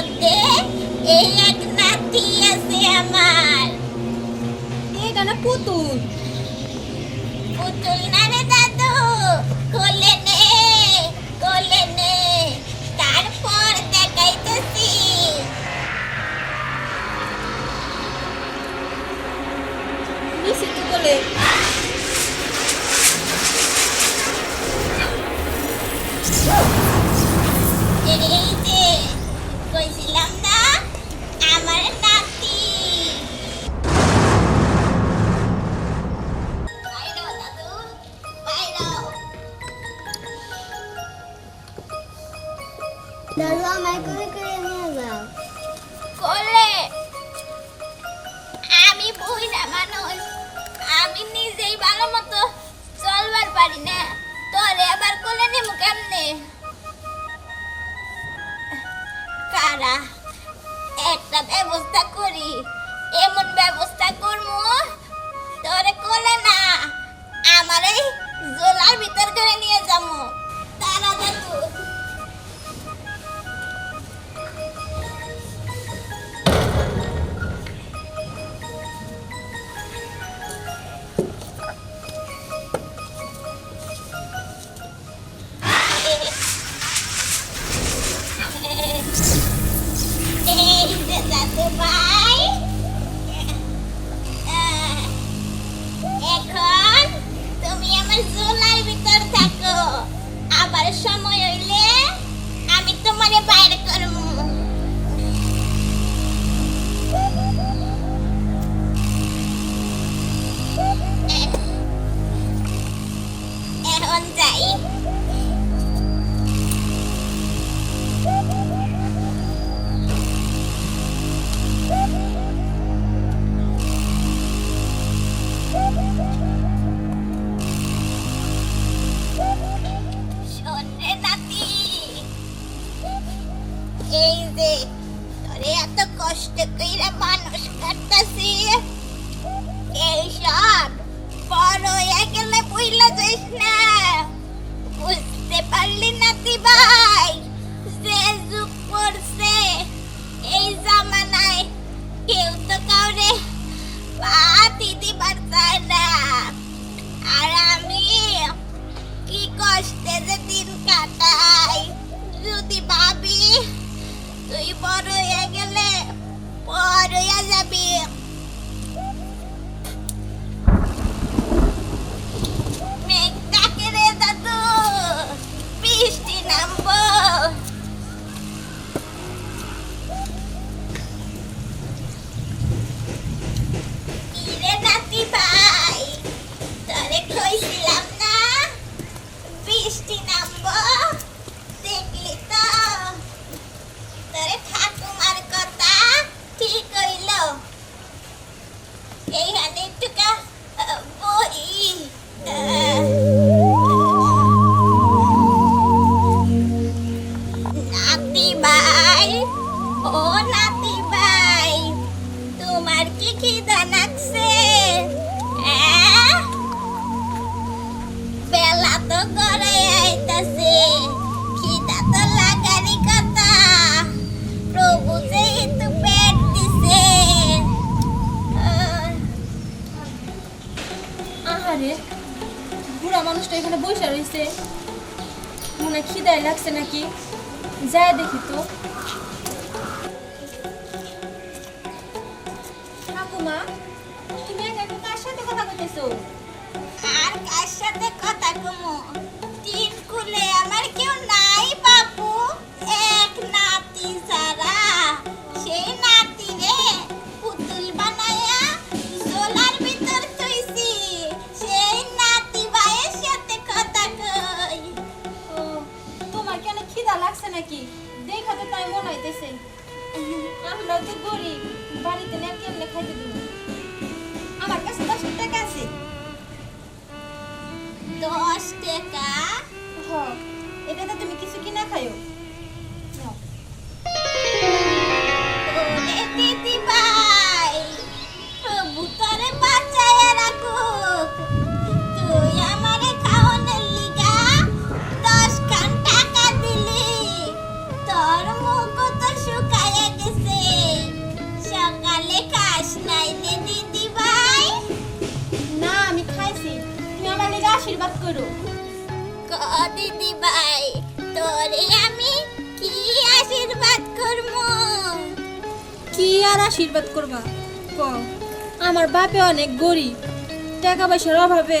মধ্যে এই এক নাতি আছে আমার। এটা না পুতুল। পুতুল না রে দাদু খোলের একটা ব্যবস্থা করি। এমন ব্যবস্থা করব, তোরে কোলে না, আমার এই জোলার ভিতর করে নিয়ে যাব। Ella gabi. ও নাতি ভাই, তোমার কি খিদা লাগছে? বেলা তো করে আইতাছে, খিদা তো লাগারই কথা। প্রভু যেহেতু পেট দিছে আহারে, বুড়া মানুষটা এখানে বসে রয়েছে মনে খিদায় লাগছে নাকি? যায় দেখি তো। আর কার সাথে তিন আমার কি আর আশীর্বাদ করবা। আমার বাপে অনেক গরিব। টাকা পয়সার অভাবে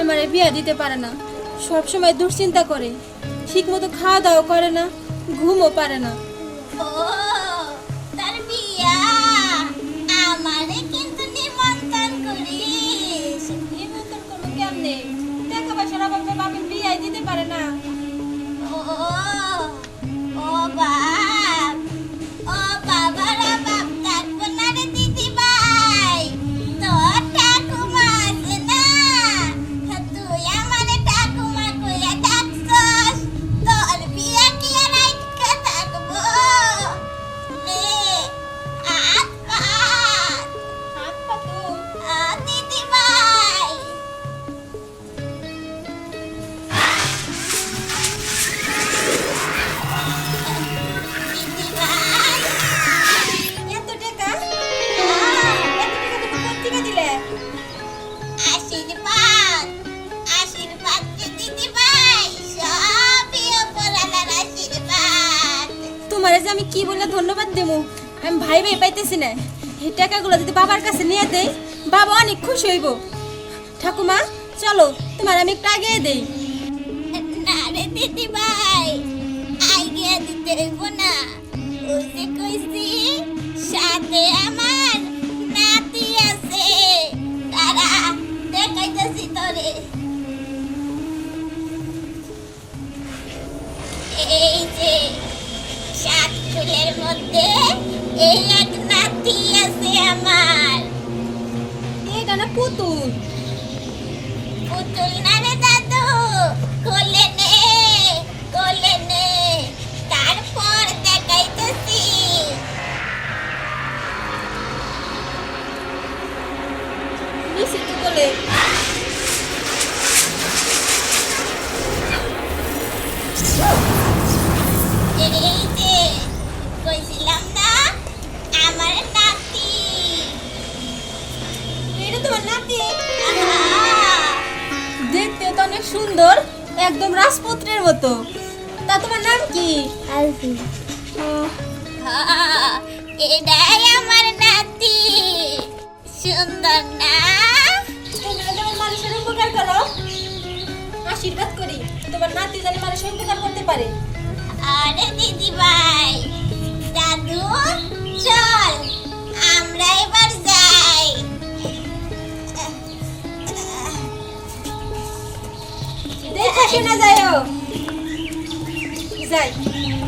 আমারে বিয়া দিতে পারে না। সব সময় দুশ্চিন্তা করে। ঠিক মতো খাওয়া দাওয়া করে না, ঘুমও পারে না। আশীর্বাদ আশীর্বাদ দিদি ভাই সবই ওপরালার আশীর্বাদ। তোমারে যে আমি কি বলে ধন্যবাদ দেবো আমি ভাই ভাই পাইতেছি না। এই টাকাগুলো যদি বাবার কাছে নিয়ে দেই বাবা অনেক খুশি হইব। ঠাকুমা চলো তোমার আমি একটু আগে দেই। না রে দিদি ভাই এটা না পুতুল। পুতুল না রে দাদু, কোলে নে কোলে নে, তারপর দেখাইতেছি। নিশ্চিত বলে। এই যে একদম রাজপুত্রের মতো। তা তোমার নাম কি? আলফি এটাই আমার নাতি দেখা যাই।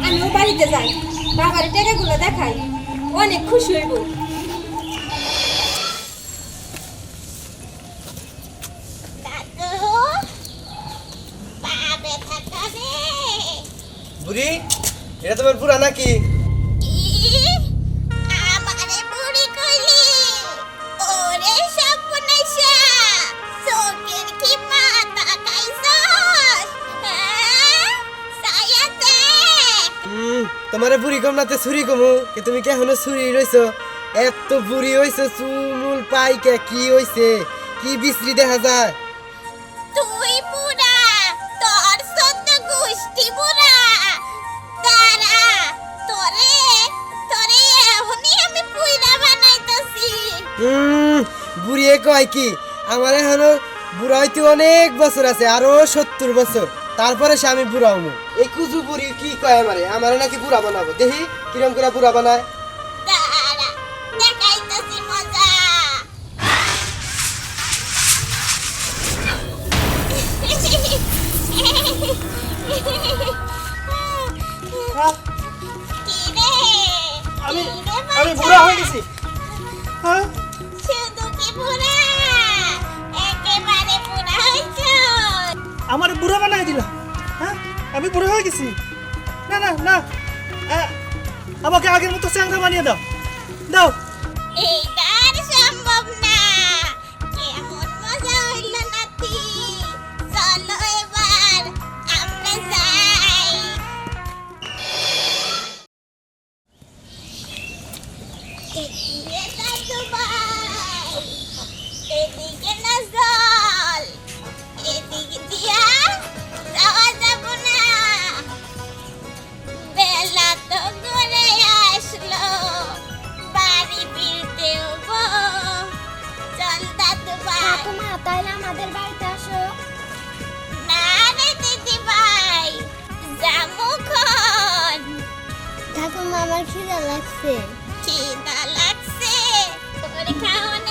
আমিও বাড়িতে যাই। বাবার টাকাগুলো দেখাই। অনেক খুশি হইব। বুড়ি এটা তোমার পুরা নাকি? তোমার নাতে ছুরি কমু কি তুমি কে এখনও ছুরি রইছো? এত বুড়ি হইছো চুমুল পাই কে কি হইছে? কি বিশ্রী দেখা যায়? তুই বুড়া তোর সদ্য গোষ্ঠী বুড়া। তারা তোরে তোরে এখনই আমি পুইরা বানাইতাছি। হুম বুড়িয়ে কয় কি? আমার এখনও বুড়া হইতে অনেক বছর আছে আরও সত্তর বছর। তারপরে সে আমি বুড়া হমু এই কুজু বুড়ি কি কয় আমারে? আমারে নাকি বুড়া বানাবো? দেখি কিরম করে বুড়া বানায়। রে আমি আমি বুড়া হয়ে গেছি। হ্যাঁ। শুধু কি বুড়া? আমার বুড়া বানাই দিলা হ্যাঁ আমি বুড়া হয়ে গেছি না না না আমাকে আগের মতো চ্যাংরা বানিয়ে দাও দাও এইটা আর সম্ভব না কেমন বাড়িতে আসো। না রে দিদি ভাই জামুখন ঠাকুমা আমার খিদা লাগছে। খিদা লাগছে। তোর খাওয়ানোর